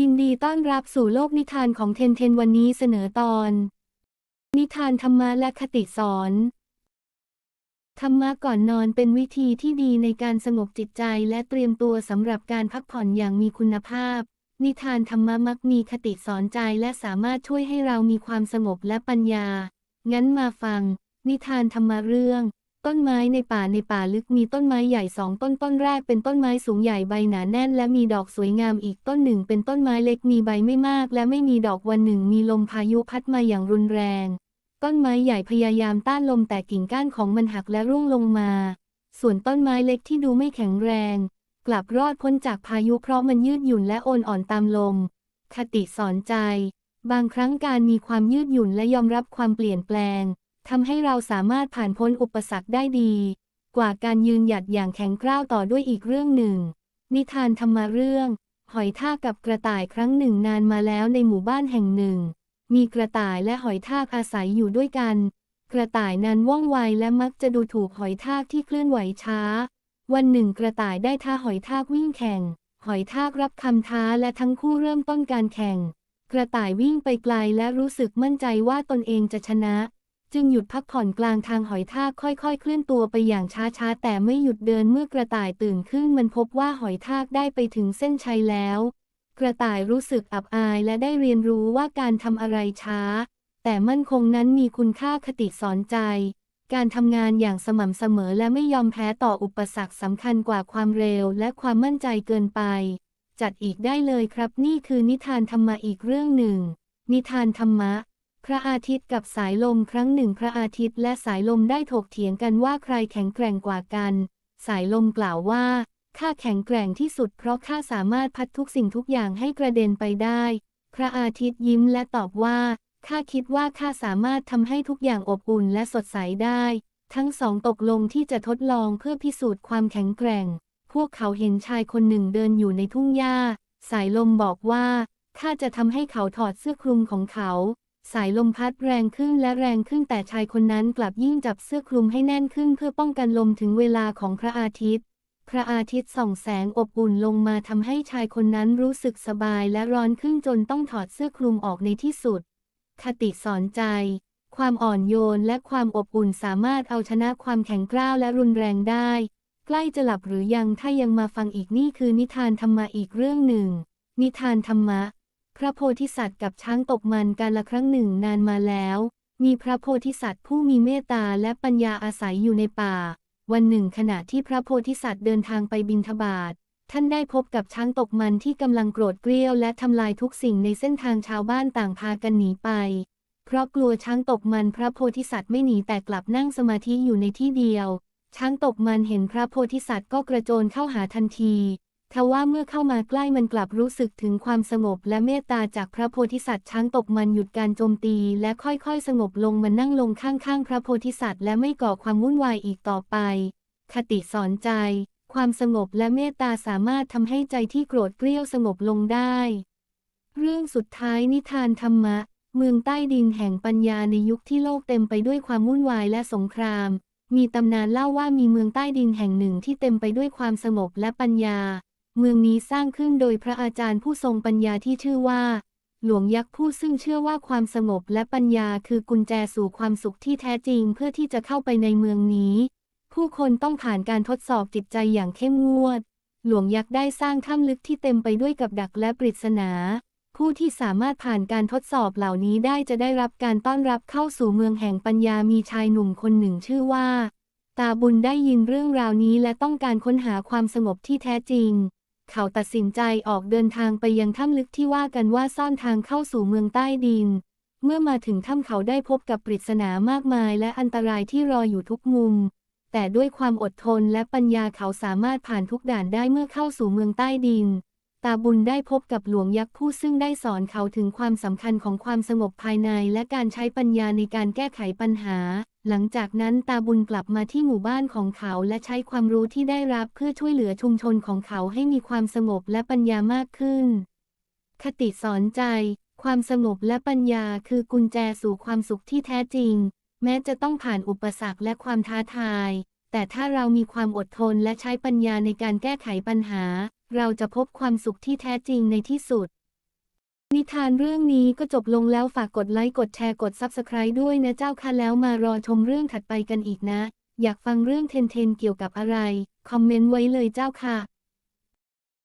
ยินดีต้อนรับสู่โลกนิทานของเทนเทนวันนี้เสนอตอน นิทานธรรมะและคติสอน ธรรมะก่อนนอนเป็นวิธีที่ดีในการสงบจิตใจและเตรียมตัวสำหรับการพักผ่อนอย่างมีคุณภาพ นิทานธรรมะมักมีคติสอนใจและสามารถช่วยให้เรามีความสงบและปัญญา งั้นมาฟัง นิทานธรรมะเรื่อง ต้นไม้ในป่าในป่าลึกมีต้นไม้ใหญ่สองต้นต้นแรกเป็นต้นไม้สูงใหญ่ใบหนาแน่น และมีดอกสวยงามอีกต้นหนึ่ง เป็นต้นไม้เล็กมีใบไม่มาก และไม่มีดอกวันหนึ่ง มีลมพายุพัดมาอย่างรุนแรง ต้นไม้ใหญ่พยายามต้านลมแต่กิ่งก้านของมันหักและร่วงลงมา ส่วนต้นไม้เล็กที่ดูไม่แข็งแรง กลับรอดพ้นจากพายุเพราะมันยืดหยุ่นและโอนอ่อนตามลม คติสอนใจ บางครั้งการมีความยืดหยุ่นและยอมรับความเปลี่ยนแปลง ทำให้เราสามารถผ่านพ้นอุปสรรคได้ดี กว่าการยืนหยัดอย่างแข็งกร้าวต่อด้วยอีกเรื่องหนึ่ง นิทานธรรมเรื่อง หอยทากกับกระต่ายครั้งหนึ่งนานมาแล้วในหมู่บ้านแห่งหนึ่ง มีกระต่ายและหอยทากอาศัยอยู่ด้วยกัน กระต่ายนั้นว่องไวและมักจะดูถูกหอยทากที่เคลื่อนไหวช้า วันหนึ่งกระต่ายได้ท้าหอยทากวิ่งแข่ง หอยทากรับคำท้าและทั้งคู่เริ่มต้นการแข่ง กระต่ายวิ่งไปไกลและรู้สึกมั่นใจว่าตนเองจะชนะ จึงหยุดพักผ่อนกลางทางหอยทากค่อยๆ เคลื่อนตัวไปอย่างช้าๆ แต่ไม่หยุดเดินเมื่อกระต่ายตื่นขึ้นมันพบว่าหอยทากได้ไปถึงเส้นชัยแล้ว กระต่ายรู้สึกอับอายและได้เรียนรู้ว่าการทำอะไรช้า แต่มั่นคงนั้นมีคุณค่าคติสอนใจ การทำงานอย่างสม่ำเสมอและไม่ยอมแพ้ต่ออุปสรรคสำคัญกว่าความเร็วและความมั่นใจเกินไป จัดอีกได้เลยครับนี่คือนิทานธรรมะอีกเรื่องหนึ่ง นิทานธรรมะ พระอาทิตย์กับสายลมครั้งหนึ่งพระอาทิตย์และสายลมได้ถกเถียงกันว่าใครแข็งแกร่งกว่ากัน สายลมกล่าวว่าข้าแข็งแกร่งที่สุดเพราะข้าสามารถพัดทุกสิ่งทุกอย่างให้กระเด็นไปได้ พระอาทิตย์ยิ้มและตอบว่าข้าคิดว่าข้าสามารถทำให้ทุกอย่างอบอุ่นและสดใสได้ ทั้งสองตกลงที่จะทดลองเพื่อพิสูจน์ความแข็งแกร่ง พวกเขาเห็นชายคนหนึ่งเดินอยู่ในทุ่งหญ้า สายลมบอกว่าข้าจะทำให้เขาถอดเสื้อคลุมของเขา สายลมพัดแรงขึ้นและแรงขึ้นแต่ชายคนนั้นกลับยิ่งจับเสื้อคลุมให้แน่นขึ้นเพื่อป้องกันลมถึงเวลาของพระอาทิตย์ พระอาทิตย์ส่องแสงอบอุ่นลงมาทำให้ชายคนนั้นรู้สึกสบายและร้อนขึ้นจนต้องถอดเสื้อคลุมออกในที่สุด คติสอนใจ ความอ่อนโยนและความอบอุ่นสามารถเอาชนะความแข็งกร้าวและรุนแรงได้ ใกล้จะหลับหรือยังถ้ายังมาฟังอีกนี่คือนิทานธรรมะอีกเรื่องหนึ่ง นิทานธรรมะ พระโพธิสัตว์กับช้างตกมันการละครั้งหนึ่งนานมาแล้ว มีพระโพธิสัตว์ผู้มีเมตตาและปัญญาอาศัยอยู่ในป่า วันหนึ่งขณะที่พระโพธิสัตว์เดินทางไปบินทบาทท่านได้พบกับช้างตกมันที่กำลังโกรธเกรี้ยวและทำลายทุกสิ่งในเส้นทางชาวบ้านต่างพากันหนีไป เพราะกลัวช้างตกมันพระโพธิสัตว์ไม่หนีแต่กลับนั่งสมาธิอยู่ในที่เดียว ช้างตกมันเห็นพระโพธิสัตว์ก็กระโจนเข้าหาทันที ทว่าเมื่อเข้ามาใกล้มันกลับรู้สึกถึงความสงบและเมตตาจากพระโพธิสัตว์ช้างตกมันหยุดการโจมตีและค่อยๆ สงบลงมันนั่งลงข้างๆ พระโพธิสัตว์และไม่ก่อความวุ่นวายอีกต่อไป คติสอนใจ ความสงบและเมตตาสามารถทำให้ใจที่โกรธเกรี้ยวสงบลงได้ เรื่องสุดท้ายนิทานธรรมะ เมืองใต้ดินแห่งปัญญาในยุคที่โลกเต็มไปด้วยความวุ่นวายและสงคราม มีตำนานเล่าว่ามีเมืองใต้ดินแห่งหนึ่งที่เต็มไปด้วยความสงบและปัญญา เมืองนี้สร้างขึ้นโดยพระอาจารย์ผู้ทรงปัญญาที่ชื่อว่า หลวงยักษ์ผู้ซึ่งเชื่อว่าความสงบและปัญญาคือกุญแจสู่ความสุขที่แท้จริงเพื่อที่จะเข้าไปในเมืองนี้ ผู้คนต้องผ่านการทดสอบจิตใจอย่างเข้มงวด หลวงยักษ์ได้สร้างถ้ำลึกที่เต็มไปด้วยกับดักและปริศนา ผู้ที่สามารถผ่านการทดสอบเหล่านี้ได้จะได้รับการต้อนรับเข้าสู่เมืองแห่งปัญญามีชายหนุ่มคนหนึ่งชื่อว่า ตาบุญได้ยินเรื่องราวนี้และต้องการค้นหาความสงบที่แท้จริง เขาตัดสินใจออกเดินทางไปยังถ้ำลึกที่ว่ากันว่าซ่อนทางเข้าสู่เมืองใต้ดิน เมื่อมาถึงถ้ำเขาได้พบกับปริศนามากมายและอันตรายที่รออยู่ทุกมุม แต่ด้วยความอดทนและปัญญาเขาสามารถผ่านทุกด่านได้เมื่อเข้าสู่เมืองใต้ดิน ตาบุญได้พบกับหลวงยักษ์ผู้ซึ่งได้สอนเขาถึงความสำคัญของความสงบภายในและการใช้ปัญญาในการแก้ไขปัญหา หลังจากนั้นตาบุญกลับมาที่หมู่บ้านของเขาและใช้ความรู้ที่ได้รับเพื่อช่วยเหลือชุมชนของเขาให้มีความสงบและปัญญามากขึ้น คติสอนใจ ความสงบและปัญญาคือกุญแจสู่ความสุขที่แท้จริง แม้จะต้องผ่านอุปสรรคและความท้าทาย แต่ถ้าเรามีความอดทนและใช้ปัญญาในการแก้ไขปัญหา เราจะพบความสุขที่แท้จริงในที่สุด นิทานเรื่องนี้ก็จบลงแล้วฝากกดไลค์กดแชร์กด Subscribe ด้วยนะเจ้าค่ะแล้วมารอชมเรื่องถัดไปกันอีกนะ อยากฟังเรื่องเทนเทนเกี่ยวกับอะไร คอมเมนต์ไว้เลยเจ้าค่ะ